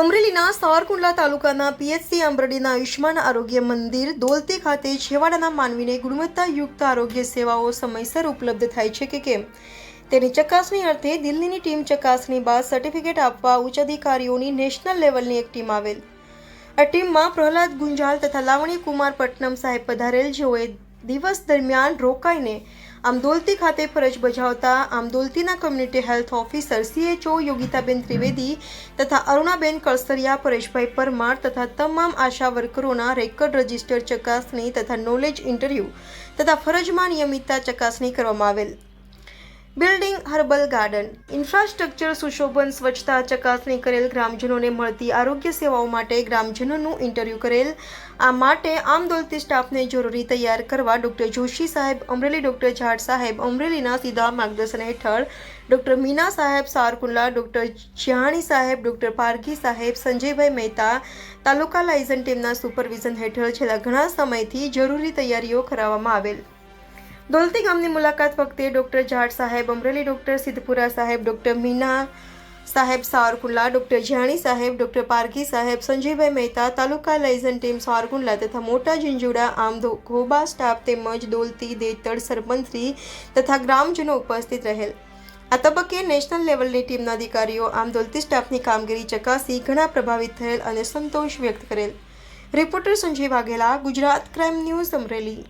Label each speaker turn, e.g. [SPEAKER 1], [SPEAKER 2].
[SPEAKER 1] અમરેલીના સાવરકુંડલા તાલુકાના પીએચસી આંબરડીના આયુષ્માન આરોગ્ય મંદિર દોલતી ખાતે છેવાડાના માનવીને ગુણવત્તાયુક્ત આરોગ્ય સેવાઓ સમયસર ઉપલબ્ધ થાય છે કે કેમ? તેની ચકાસણી અર્થે દિલ્હીની ટીમ ચકાસણી બાદ સર્ટિફિકેટ આપવા ઉચ્ચ અધિકારીઓની નેશનલ લેવલની એક ટીમ આવેલ. આ ટીમમાં પ્રહલાદ ગુંજાલ તથા લાવણી કુમાર પટનમ સાહેબ પધારેલ, જેઓએ દિવસ દરમિયાન રોકાઈને આમદોલતી ખાતે ફરજ બજાવતા આમદોલતીના community health officer CHO Yogitaben Trivedi તથા અરુણાબેન કળસરિયા, પરેશભાઈ પરમાર તથા તમામ આશા વર્કરોના રેકર્ડ રજિસ્ટર ચકાસણી તથા નોલેજ ઇન્ટરવ્યૂ તથા ફરજમાં નિયમિતતા ચકાસણી કરવામાં આવેલ. Building herbal garden. ઇન્ફ્રાસ્ટ્રક્ચર સુશોભન, સ્વચ્છતા, ચકાસણી કરેલ ગ્રામજનોને મળતી આરોગ્ય સેવાઓ માટે ગ્રામજનોનું ઇન્ટરવ્યૂ કરેલ. આ માટે આમ દોલતી સ્ટાફને જરૂરી તૈયાર કરવા ડૉક્ટર જોશી સાહેબ, અમરેલી ડૉક્ટર ઝાડ સાહેબ, અમરેલીના સીધા માર્ગદર્શન હેઠળ ડૉક્ટર મીના સાહેબ, સારકુંડલા ડૉક્ટર જ્યાણી સાહેબ, ડૉક્ટર પારઘી સાહેબ, સંજયભાઈ મહેતા, તાલુકા લાયઝન ટીમના સુપરવિઝન હેઠળ છેલ્લા ઘણા સમયથી જરૂરી તૈયારીઓ કરાવવામાં આવેલ. દોલતી ગામની મુલાકાત વખતે ડૉક્ટર જાટ સાહેબ અમરેલી, ડૉક્ટર સિદ્ધપુરા સાહેબ, ડૉક્ટર મીના સાહેબ સારકુંડલા ડૉક્ટર જાણી સાહેબ, ડૉક્ટર પારઘી સાહેબ, સંજયભાઈ મહેતા, તાલુકા લાયઝન ટીમ સારકુંડલા તથા મોટા ઝીંઝુડા, આમ ઘોબા સ્ટાફ તેમજ દોલતી દેતડ સરપંચશ્રી તથા ગ્રામજનો ઉપસ્થિત રહેલ. આ તબક્કે નેશનલ લેવલની ટીમના અધિકારીઓ, આમ દોલતી સ્ટાફની કામગીરી ચકાસી ઘણા પ્રભાવિત થયેલ અને સંતોષ વ્યક્ત કરેલ. Reporter Sanjay Vaghela, Gujarat crime news Amreli.